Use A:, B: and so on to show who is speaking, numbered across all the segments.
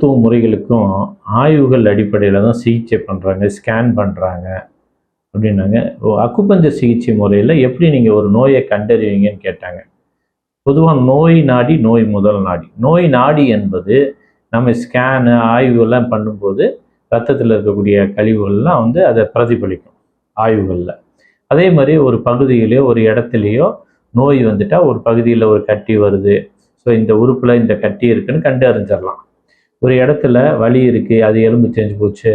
A: மருத்துவ முறைகளுக்கும் ஆய்வுகள் அடிப்படையில் தான் சிகிச்சை பண்ணுறாங்க ஸ்கேன் பண்ணுறாங்க அப்படின்னாங்க. ஓ அக்குப்பஞ்சர் சிகிச்சை முறையில் எப்படி நீங்கள் ஒரு நோயை கண்டறிவீங்கன்னு கேட்டாங்க. பொதுவாக நோய் நாடி நோய் முதல் நாடி. நோய் நாடி என்பது நம்ம ஸ்கேனு ஆய்வுகள்லாம் பண்ணும்போது ரத்தத்தில் இருக்கக்கூடிய கழிவுகள்லாம் வந்து அதை பிரதிபலிக்கும் ஆய்வுகளில். அதே மாதிரி ஒரு பகுதியிலையோ ஒரு இடத்துலையோ நோய் வந்துட்டால் ஒரு பகுதியில் ஒரு கட்டி வருது. ஸோ இந்த உறுப்பில் இந்த கட்டி இருக்குன்னு கண்டு அறிஞ்சிடலாம் ஒரு இடத்துல வலி இருக்குது அது எலும்பு செஞ்சு போச்சு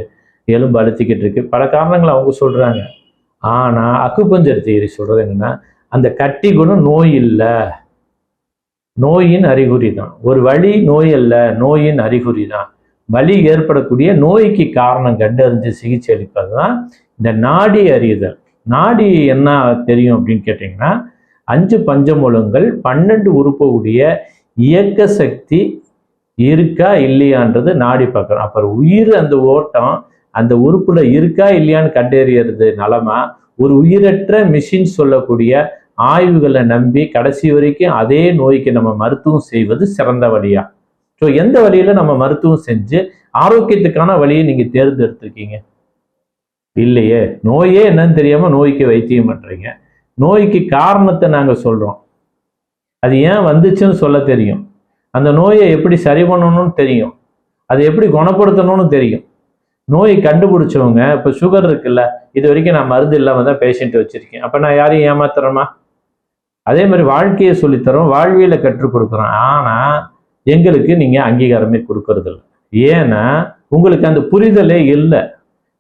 A: எலும்பு அழுத்திக்கிட்டு இருக்கு. பல காரணங்களை அவங்க சொல்கிறாங்க ஆனால் அக்குப்பஞ்சர் தியரி சொல்கிறது என்னென்னா அந்த கட்டி குணம் நோய் இல்லை. நோயின் அறிகுறி தான். ஒரு வழி நோய் அல்ல நோயின் அறிகுறி தான். வலி ஏற்படக்கூடிய நோய்க்கு காரணம் கண்டறிஞ்சு சிகிச்சை அளிப்பது தான் இந்த நாடி அறிதல். நாடி என்ன தெரியும் அப்படின்னு கேட்டிங்கன்னா அஞ்சு பஞ்சமூலங்கள் பன்னெண்டு உறுப்புடைய இயக்க சக்தி இருக்கா இல்லையான்றது நாடி பார்க்குறோம் அப்புறம் உயிர் அந்த ஓட்டம் அந்த உறுப்புல இருக்கா இல்லையான்னு கண்டறியறது நலமா ஒரு உயிரற்ற மிஷின் சொல்லக்கூடிய ஆய்வுகளை நம்பி கடைசி வரைக்கும் அதே நோய்க்கு நம்ம மருத்துவம் செய்வது சிறந்த வழியா. ஸோ எந்த வழியில நம்ம மருத்துவம் செஞ்சு ஆரோக்கியத்துக்கான வழியை நீங்க தேர்ந்தெடுத்திருக்கீங்க? இல்லையே. நோயே என்னன்னு தெரியாம நோய்க்கு வைத்தியம் பண்றீங்க. நோய்க்கு காரணத்தை நாங்க சொல்றோம். அது ஏன் வந்துச்சுன்னு சொல்ல தெரியும். அந்த நோயை எப்படி சரி பண்ணணும்னு தெரியும். அதை எப்படி குணப்படுத்தணும்னு தெரியும். நோய் கண்டுபிடிச்சவங்க இப்போ சுகர் இருக்குல்ல இது வரைக்கும் நான் மருந்து இல்லாமல் தான் பேஷண்ட் வச்சிருக்கேன். அப்போ நான் யாரையும் ஏமாத்துறேமா அதே மாதிரி வாழ்க்கையை சொல்லித்தரோம் வாழ்வியலை கற்றுக் கொடுக்குறோம் ஆனால் எங்களுக்கு நீங்கள் அங்கீகாரமே கொடுக்கறதில்ல. ஏன்னா உங்களுக்கு அந்த புரிதலே இல்லை.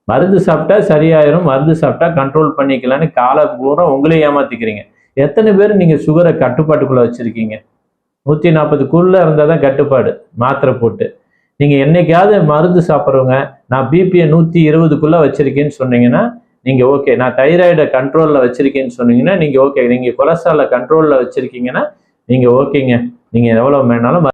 A: மருந்து சாப்பிட்டா சரியாயிரும் மருந்து சாப்பிட்டா கண்ட்ரோல் பண்ணிக்கலான்னு காலை பூரா உங்களே ஏமாத்திக்கிறீங்க. எத்தனை பேர் நீங்கள் சுகரை கட்டுப்பாட்டுக்குள்ளே வச்சுருக்கீங்க? நூற்றி நாற்பதுக்குள்ளே இருந்தால் தான் கட்டுப்பாடு. மாத்திரை போட்டு. நீங்கள் என்னைக்காவது மருந்து சாப்பிட்றவங்க நான் பிபியை நூற்றி இருபதுக்குள்ளே வச்சுருக்கேன்னு சொன்னீங்கன்னா நீங்கள் ஓகே நான் தைராய்டை கண்ட்ரோலில் வச்சுருக்கேன்னு சொன்னீங்கன்னா நீங்கள் ஓகே நீங்கள் கொலஸ்ட்ராலை கண்ட்ரோலில் வச்சுருக்கீங்கன்னா நீங்கள் ஓகேங்க நீங்கள் எவ்வளோ வேணாலும்